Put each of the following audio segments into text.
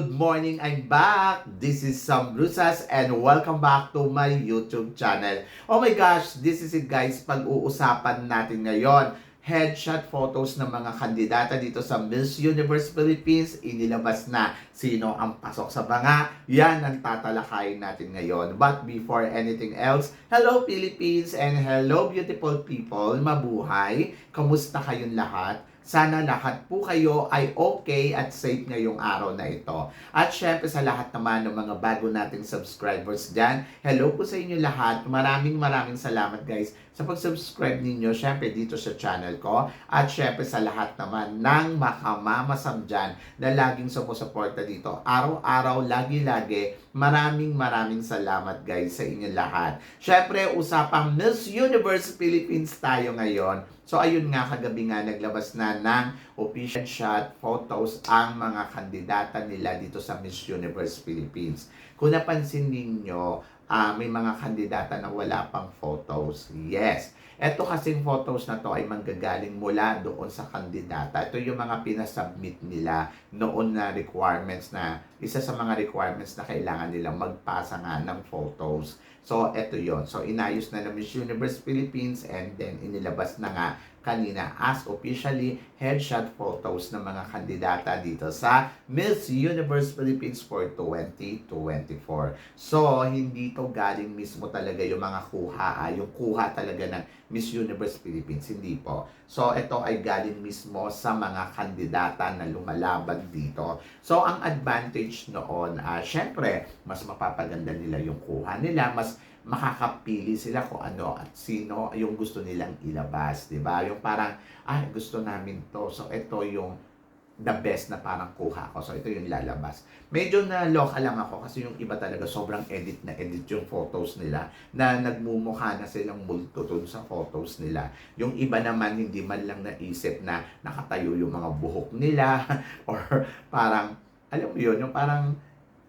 Good morning! I'm back! This is Sam Brusas and welcome back to my YouTube channel. Oh my gosh! This is it guys, pag-uusapan natin ngayon. Headshot photos ng mga kandidata dito sa Miss Universe Philippines. Inilabas na sino ang pasok sa banga. Yan ang tatalakayin natin ngayon. But before anything else, hello Philippines and hello beautiful people. Mabuhay! Kamusta kayong lahat? Sana lahat po kayo ay okay at safe ngayong araw na ito. At syempre sa lahat naman ng mga bago nating subscribers dyan, hello po sa inyo lahat. Maraming maraming salamat guys sa pag-subscribe ninyo syempre dito sa channel ko. At syempre sa lahat naman ng makamamasam dyan na laging sumusuporta dito. Araw-araw, lagi-lagi, maraming maraming salamat guys sa inyo lahat. Syempre, usapang Miss Universe Philippines tayo ngayon. So ayun nga, kagabi nga naglabas na ng official shot photos ang mga kandidata nila dito sa Miss Universe Philippines. Kung napansin ninyo, ah, may mga kandidata na wala pang photos. Yes. Ito kasing photos na to ay manggagaling mula doon sa kandidata. Ito yung mga pinasubmit nila noon na requirements na isa sa mga requirements na kailangan nilang magpasa nga ng photos. So, ito yon So, inayos na ng Miss Universe Philippines and then inilabas na nga kanina as officially headshot photos ng mga kandidata dito sa Miss Universe Philippines for 2024. So, hindi to galing mismo talaga yung mga kuha, ah, yung kuha talaga ng Miss Universe Philippines, hindi po. So, ito ay galing mismo sa mga kandidata na lumalaban dito. So, ang advantage noon, ah, syempre, mas mapapaganda nila yung kuha nila, mas makakapili sila kung ano at sino yung gusto nilang ilabas, 'di ba? Yung parang ay gusto namin 'to. So ito yung the best na parang kuha ko. So ito yung lalabas. Medyo na loka lang ako kasi yung iba talaga sobrang edit na edit yung photos nila na nagmumukha na silang multo dun sa photos nila. Yung iba naman hindi man lang naisip na nakatayo yung mga buhok nila or parang alam mo yun, yung parang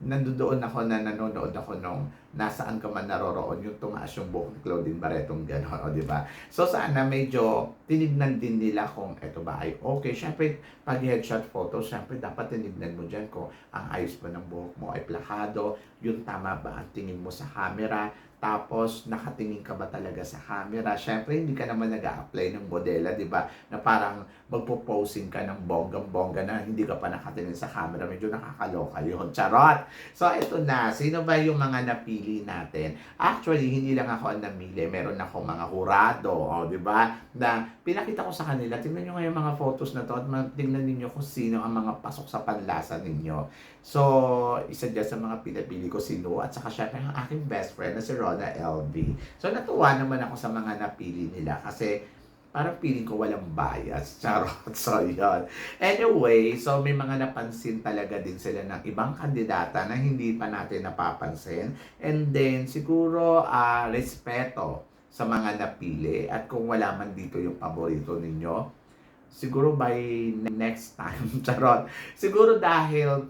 nandoon ako na nanonood ako nung nasaan ka man naroroon yung tumaas yung buhok ni Claudine Barretong gano'n, o di ba? So sana medyo tinignan din nila kung eto ba ay okay. Syempre, pag headshot photo, syempre dapat tinignan mo dyan kung ang ayos ba ng buhok mo ay plakado, yung tama ba ang tingin mo sa camera, tapos nakatingin ka ba talaga sa camera? Syempre, hindi ka naman nag apply ng modela, di ba? Na parang magpo-posing ka ng bonggang-bongga na hindi ka pa nakatingin sa camera. Medyo nakakaloka yun. Charot! So, ito na. Sino ba yung mga napili natin? Actually, hindi lang ako ang namili. Meron ako mga hurado, oh, di ba? Na pinakita ko sa kanila. Tingnan nyo nga yung mga photos na to at tingnan ninyo kung sino ang mga pasok sa panlasa ninyo. So, isa dyan sa mga pinapili ko si Lou at saka syempre ang aking best friend na si Rona LB. So, natuwa naman ako sa mga napili nila kasi parang feeling ko walang bias. Charot. So, yun. Anyway, so may mga napansin talaga din sila ng ibang kandidata na hindi pa natin napapansin. And then, siguro, ah respeto sa mga napili. At kung wala man dito yung paborito ninyo, siguro by next time, charot. Siguro dahil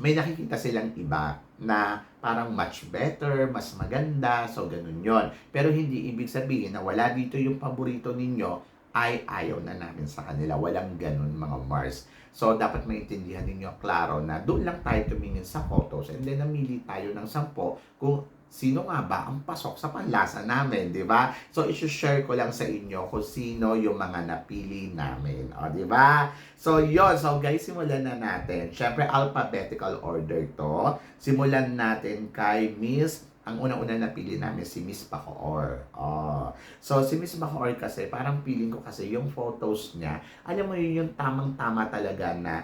may nakikita silang iba na parang much better, mas maganda, so ganun yon. Pero hindi ibig sabihin na wala dito yung paborito ninyo, ay ayaw na namin sa kanila. Walang ganun mga Mars. So, dapat maintindihan ninyo klaro na doon lang tayo tumingin sa photos and then namili tayo ng sampo kung sino nga ba ang pasok sa panlasa namin, di ba? So, isi-share ko lang sa inyo kung sino yung mga napili namin. O, di ba? So, yon So, guys, simulan na natin. Siyempre, alphabetical order to. Simulan natin kay Miss ang unang-una napili namin si Miss Bacoor. Oh. So, si Miss Bacoor kasi, parang feeling ko kasi yung photos niya, alam mo yun yung tamang-tama talaga na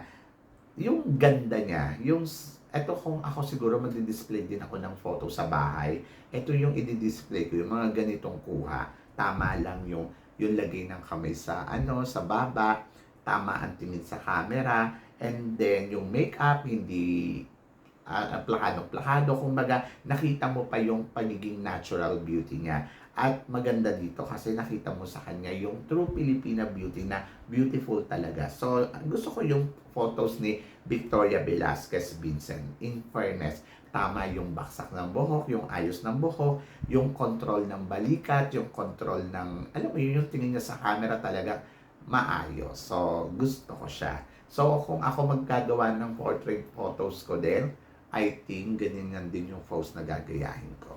yung ganda niya, yung eto kung ako siguro magdi-display din ako ng photo sa bahay, ito yung i-display ko, yung mga ganitong kuha. Tama lang yung yung lagay ng kamay sa ano, sa baba, tama ang tingin sa camera, and then yung makeup hindi uh, plakado-plakado. Kumbaga, nakita mo pa yung pagiging natural beauty niya. At maganda dito kasi nakita mo sa kanya yung true Filipina beauty na beautiful talaga. So, gusto ko yung photos ni Victoria Velasquez Vincent. In fairness, tama yung baksak ng buhok, yung ayos ng buhok, yung control ng balikat, yung control ng, alam mo yun, yung tingin niya sa camera talaga, maayos. So, gusto ko siya. So, kung ako magkagawa ng portrait photos ko din, I think ganyan din yung pose na gagayahin ko.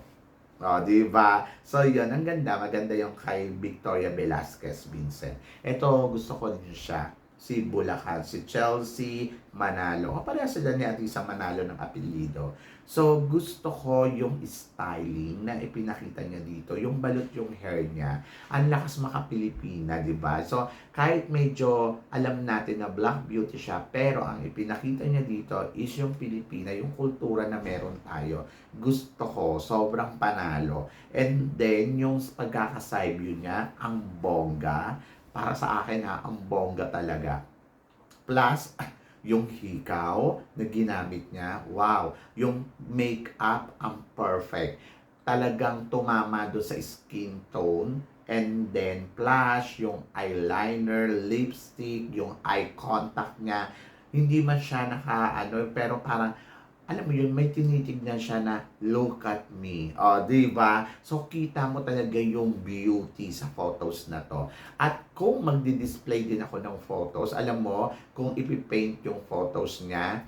O, di ba? So, yun. Ang ganda. Maganda yung kay Victoria Velasquez Vincent. Ito, gusto ko din siya. Si Bulacan, si Chelsea Manalo. Kapareha sila ni Atisa Manalo ng apelido. So, gusto ko yung styling na ipinakita niya dito. Yung balot yung hair niya. Ang lakas maka-Pilipina, di ba? So, kahit medyo alam natin na black beauty siya, pero ang ipinakita niya dito is yung Pilipina, yung kultura na meron tayo. Gusto ko, sobrang panalo. And then, yung pagkaka-side view niya, ang bongga. Para sa akin ha, ang bongga talaga. Plus, yung hikaw na ginamit niya, wow, yung makeup ang perfect. Talagang tumama do sa skin tone. And then, plus, yung eyeliner, lipstick, yung eye contact niya, hindi man siya naka, ano, pero parang, alam mo yun, may tinitignan siya na, look at me. O, di ba? So, kita mo talaga yung beauty sa photos na to. At kung magdi-display din ako ng photos, alam mo, kung ipipaint yung photos niya,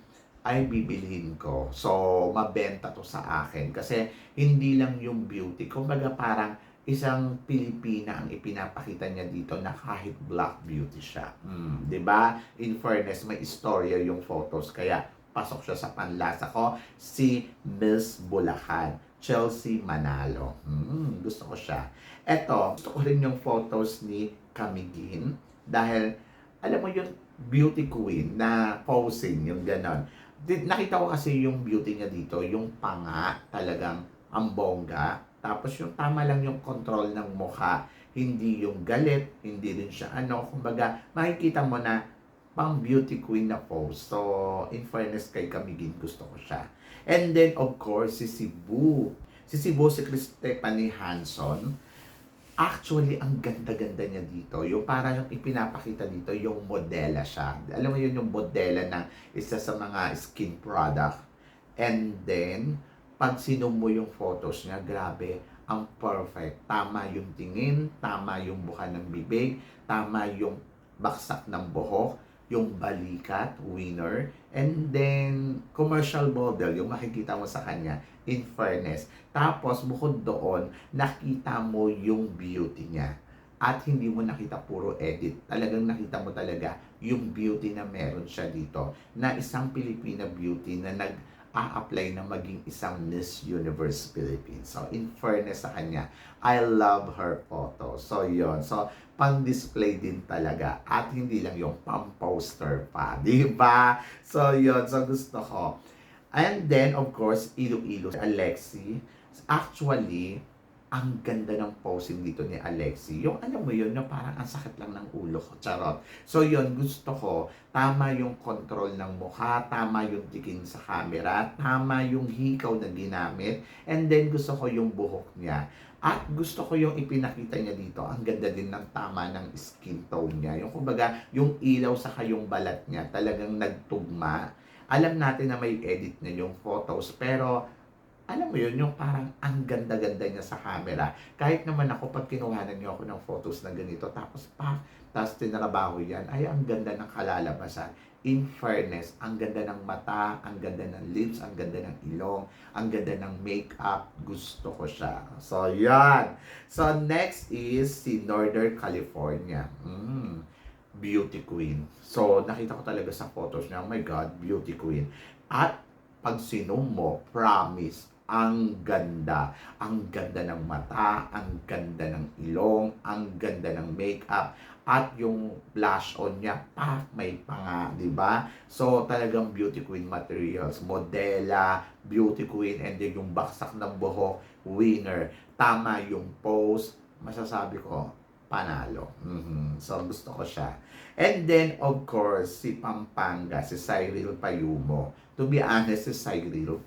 ay bibilhin ko. So, mabenta to sa akin. Kasi, hindi lang yung beauty. Kumbaga, parang isang Pilipina ang ipinapakita niya dito na kahit black beauty siya. Mm, 'di ba? In fairness, may istorya yung photos kaya pasok siya sa panlasa ko si Miss Bulacan. Chelsea Manalo. Mm, gusto ko siya. Eto, gusto ko rin yung photos ni Camigin dahil alam mo yung beauty queen na posing, yung ganon. Nakita ko kasi yung beauty niya dito, yung panga talagang ang bongga. Tapos yung tama lang yung control ng mukha. Hindi yung galit, hindi rin siya ano. Kumbaga, makikita mo na pang beauty queen na pose. So, in fairness kay Camigin, gusto ko siya. And then, of course, si Cebu. Si Cebu, si Stephanie Hanson. Actually, ang ganda-ganda niya dito. Yung parang yung ipinapakita dito, yung modela siya. Alam mo yun, yung modela ng isa sa mga skin product. And then, pag sinum mo yung photos niya, grabe, ang perfect. Tama yung tingin, tama yung buka ng bibig, tama yung baksak ng buhok, yung balikat, winner, and then commercial model, yung makikita mo sa kanya, in fairness. Tapos, bukod doon, nakita mo yung beauty niya. At hindi mo nakita puro edit. Talagang nakita mo talaga yung beauty na meron siya dito. Na isang Pilipina beauty na nag a-apply na maging isang Miss Universe Philippines. So, in fairness sa kanya, I love her photo. So, yon So, pang-display din talaga. At hindi lang yung pang-poster pa. Di ba? So, yon So, gusto ko. And then, of course, Iloilo, Alexi. Actually, ang ganda ng posing dito ni Alexi. Yung alam mo yun, yung parang ang sakit lang ng ulo ko. Charot. So yun, gusto ko, tama yung control ng mukha, tama yung tingin sa camera, tama yung hikaw na ginamit, and then gusto ko yung buhok niya. At gusto ko yung ipinakita niya dito, ang ganda din ng tama ng skin tone niya. Yung kumbaga, yung ilaw sa yung balat niya, talagang nagtugma. Alam natin na may edit na yung photos, pero alam mo yun, yung parang ang ganda-ganda niya sa camera. Kahit naman ako, pag kinuhanan niyo ako ng photos na ganito, tapos pa, tapos tinarabaho yan, ay ang ganda ng kalalabasan. In fairness, ang ganda ng mata, ang ganda ng lips, ang ganda ng ilong, ang ganda ng makeup, gusto ko siya. So, yan. So, next is si Northern California. Mm, beauty queen. So, nakita ko talaga sa photos niya, oh my God, beauty queen. At pag sinum mo, promise, ang ganda. Ang ganda ng mata, ang ganda ng ilong, ang ganda ng makeup, at yung blush on niya, pak, may panga, di ba? So, talagang beauty queen materials. Modela, beauty queen, and then yung baksak ng buhok, winner. Tama yung pose, masasabi ko, panalo. Mhm. So, gusto ko siya. And then, of course, si Pampanga, si Cyril Payumo. To be honest, si Cyril,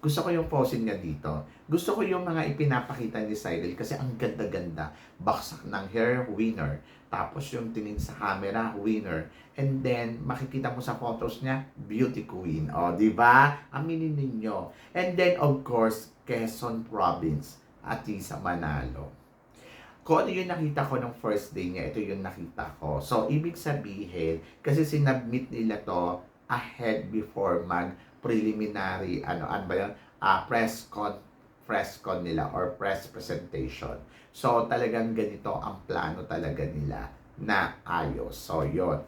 gusto ko yung posing niya dito. Gusto ko yung mga ipinapakita ni Cyril kasi ang ganda-ganda. Baksak ng hair, winner. Tapos yung tingin sa camera, winner. And then, makikita mo sa photos niya, beauty queen. O, di ba? Aminin ninyo. And then, of course, Quezon Province, Atisa Manalo. kung ano yung nakita ko ng first day niya, ito yung nakita ko. So, ibig sabihin, kasi sinubmit nila to ahead before mag preliminary, ano, ano ba yun? Ah, press con, press con nila or press presentation. So, talagang ganito ang plano talaga nila na ayos. So, yon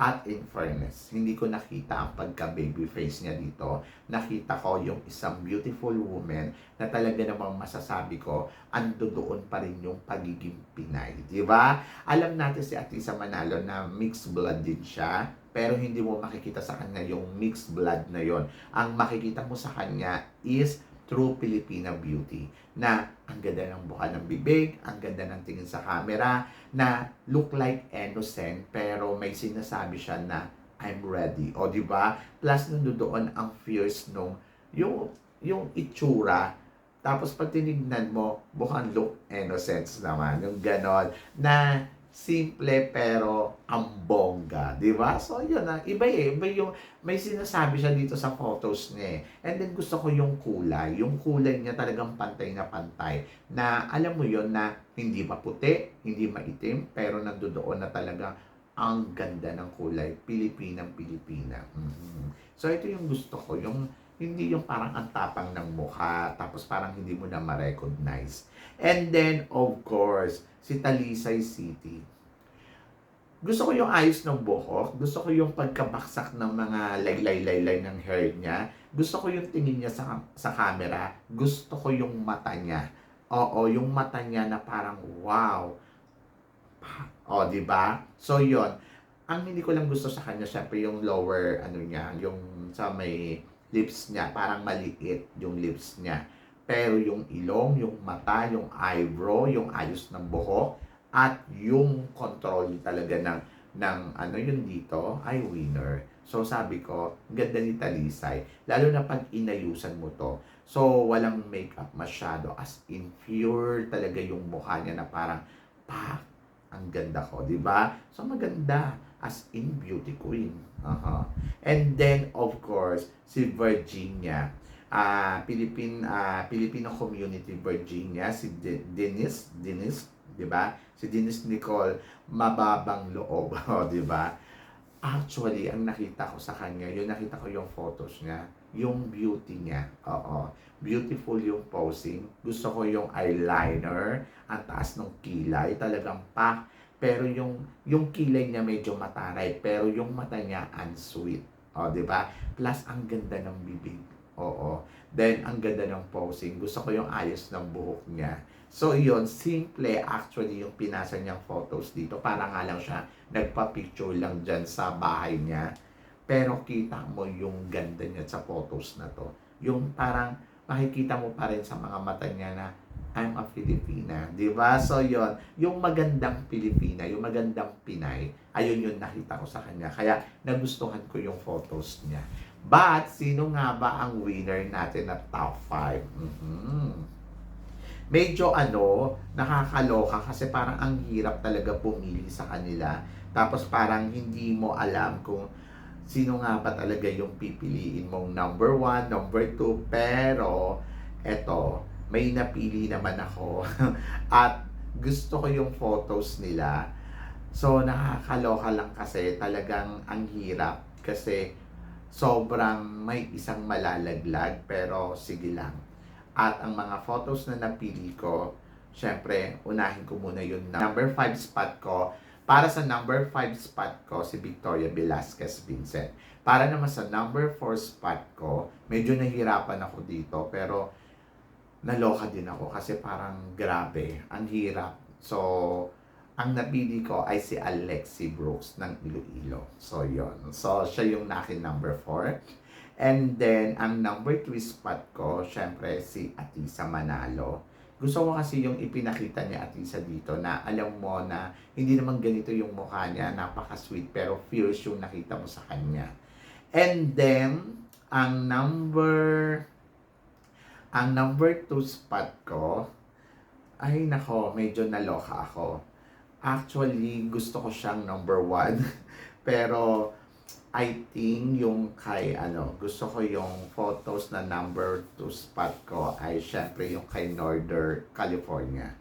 At in fairness, hindi ko nakita ang pagka-baby face niya dito. Nakita ko yung isang beautiful woman na talaga namang masasabi ko, ando doon pa rin yung pagiging Pinay. Di ba? Alam natin si Atisa Manalo na mixed blood din siya, pero hindi mo makikita sa kanya yung mixed blood na yon. Ang makikita mo sa kanya is true Filipina beauty na ang ganda ng buka ng bibig, ang ganda ng tingin sa camera, na look like innocent pero may sinasabi siya na I'm ready. O di ba? Plus nandoon ang fierce nung yung yung itsura tapos pag tinignan mo, mukhang look innocent naman. Yung ganon na simple pero ang bongga, di ba? So yun na, iba eh, iba yung may sinasabi siya dito sa photos niya eh. And then gusto ko yung kulay, yung kulay niya talagang pantay na pantay na alam mo yon na hindi maputi, hindi maitim, pero nandoon na talaga ang ganda ng kulay, Pilipinang Pilipina. Mhm. So ito yung gusto ko, yung hindi yung parang ang tapang ng mukha, tapos parang hindi mo na ma-recognize. And then, of course, si Talisay City. Gusto ko yung ayos ng buhok, gusto ko yung pagkabaksak ng mga laylay-laylay ng hair niya, gusto ko yung tingin niya sa, sa camera, gusto ko yung mata niya. Oo, yung mata niya na parang wow. O, di ba? So, yon Ang hindi ko lang gusto sa kanya, syempre yung lower, ano niya, yung sa may lips niya, parang maliit yung lips niya. Pero yung ilong, yung mata, yung eyebrow, yung ayos ng buhok, at yung control talaga ng, ng ano yun dito, ay winner. So sabi ko, ganda ni Talisay. Lalo na pag inayusan mo to. So walang makeup masyado. As in pure talaga yung mukha niya na parang, pak, ang ganda ko, di ba? So maganda as in beauty queen. uh And then of course, si Virginia, ah Philippine ah Filipino Community Virginia, si De- Dennis, Dennis, 'di ba? Si Dennis Nicole, mababang loob, oh, 'di ba? Actually, ang nakita ko sa kanya, yung nakita ko yung photos niya, yung beauty niya. Oo. Beautiful yung posing. Gusto ko yung eyeliner, ang taas ng kilay, talagang pak. Pero yung yung kilay niya medyo mataray, pero yung mata niya unsweet. O, di ba? Plus, ang ganda ng bibig. Oo. Then, ang ganda ng posing. Gusto ko yung ayos ng buhok niya. So, yun, simple actually yung pinasa niyang photos dito. Para nga lang siya nagpa-picture lang dyan sa bahay niya. Pero kita mo yung ganda niya sa photos na to. Yung parang makikita mo pa rin sa mga mata niya na I'm a Filipina. Di ba? So, yon Yung magandang Pilipina, yung magandang Pinay, ayun yung nakita ko sa kanya. Kaya, nagustuhan ko yung photos niya. But, sino nga ba ang winner natin na top 5? Mhm medyo ano, nakakaloka kasi parang ang hirap talaga pumili sa kanila. Tapos parang hindi mo alam kung sino nga ba talaga yung pipiliin mong number one, number two. Pero, eto, may napili naman ako. At gusto ko yung photos nila. So, nakakaloka lang kasi talagang ang hirap. Kasi sobrang may isang malalaglag pero sige lang at ang mga photos na napili ko, syempre, unahin ko muna yung number 5 spot ko. Para sa number 5 spot ko, si Victoria Velasquez Vincent. Para naman sa number 4 spot ko, medyo nahirapan ako dito, pero naloka din ako kasi parang grabe, ang hirap. So, ang napili ko ay si Alexi Brooks ng Iloilo. So, yon So, siya yung nakin number 4. And then, ang number 3 spot ko, syempre si Atisa Manalo. Gusto ko kasi yung ipinakita ni Atisa dito na alam mo na hindi naman ganito yung mukha niya, napaka-sweet, pero fierce yung nakita mo sa kanya. And then, ang number ang number 2 spot ko, ay nako, medyo naloka ako. Actually, gusto ko siyang number 1. pero, I think yung kay ano, gusto ko yung photos na number 2 spot ko ay syempre yung kay Northern California. 'Di ba? Kasi parang grabe, ang hirap. So, ang napili ko ay si Victoria Velasquez Vincent. Para naman sa number 5 spot ko, syempre si Victoria Velasquez Vincent. Para naman sa number 4 spot ko, si Victoria Velasquez Vincent. So, yon So, ang napili ko ay si Atisa Manalo. Gusto ko kasi yung ipinakita ni Atisa dito na alam mo na hindi naman ganito yung mukha niya, napaka-sweet, pero fierce yung nakita mo sa kanya.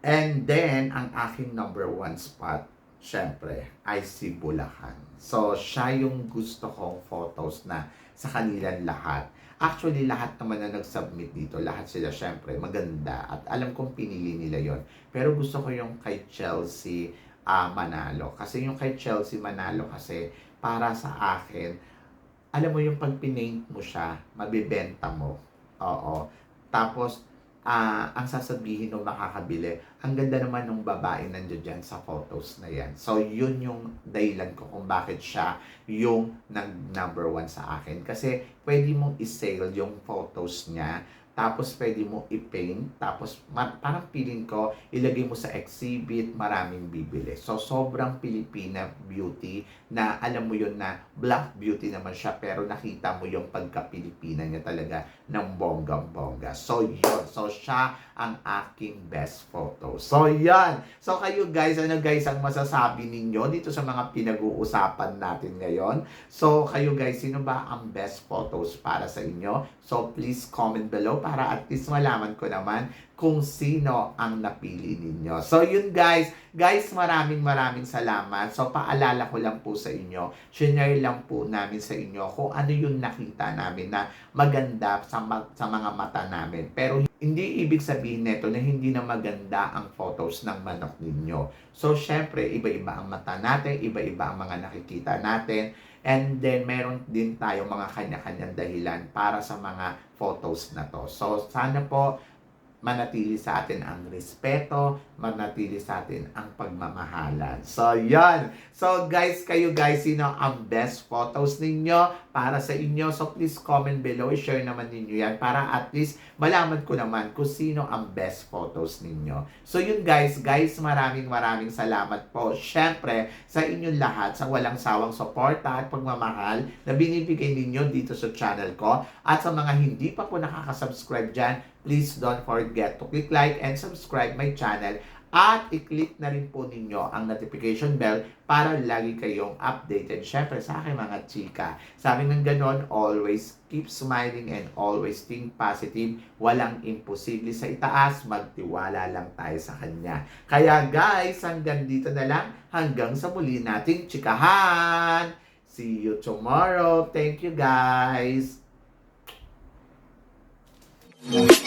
And then, ang aking number one spot, syempre, ay si Bulacan. So, siya yung gusto kong photos na sa kanilang lahat. Actually, lahat naman na nag-submit dito, lahat sila syempre maganda at alam kong pinili nila yon. Pero gusto ko yung kay Chelsea ah, Manalo. Kasi yung kay Chelsea Manalo kasi para sa akin, alam mo yung pag pinaint mo siya, mabibenta mo. Oo. Tapos, ah ang sasabihin ng makakabili, ang ganda naman ng babae nandiyan dyan sa photos na yan. So, yun yung dahilan ko kung bakit siya yung nag number one sa akin. Kasi, pwede mong i-sale yung photos niya, tapos pwede mo i-paint, tapos parang feeling ko, ilagay mo sa exhibit, maraming bibili. So, sobrang Pilipina beauty na alam mo yun na black beauty naman siya, pero nakita mo yung pagka-Pilipina niya talaga ng bonggang-bongga. So, yun. So, siya ang aking best photo. So, yan. So, kayo guys, ano guys ang masasabi ninyo dito sa mga pinag-uusapan natin ngayon? So, kayo guys, sino ba ang best photos para sa inyo? So, please comment below para at least malaman ko naman kung sino ang napili ninyo. So, yun guys. Guys, maraming maraming salamat. So, paalala ko lang po sa inyo, share lang po namin sa inyo kung ano yung nakita namin na maganda sa, ma- sa mga mata namin. Pero hindi ibig sabihin nito na hindi na maganda ang photos ng manok ninyo. So, syempre, iba-iba ang mata natin, iba-iba ang mga nakikita natin. And then, meron din tayo mga kanya-kanyang dahilan para sa mga photos na to. So, sana po manatili sa atin ang respeto, manatili sa atin ang pagmamahalan. So, yan. So, guys, kayo guys, sino ang best photos ninyo para sa inyo? So, please comment below. I-share naman ninyo yan para at least malaman ko naman kung sino ang best photos ninyo. So, yun guys. Guys, maraming maraming salamat po. Siyempre, sa inyong lahat, sa walang sawang suporta at pagmamahal na binibigay ninyo dito sa channel ko. At sa mga hindi pa po nakaka-subscribe dyan, please don't forget to click like and subscribe my channel at i-click na rin po ninyo ang notification bell para lagi kayong updated. Syempre sa aking mga chika. Sabi ng ganon, always keep smiling and always think positive. Walang imposible sa itaas. Magtiwala lang tayo sa Kanya. Kaya guys, hanggang dito na lang. Hanggang sa muli nating chikahan. See you tomorrow. Thank you guys. Thank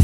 you.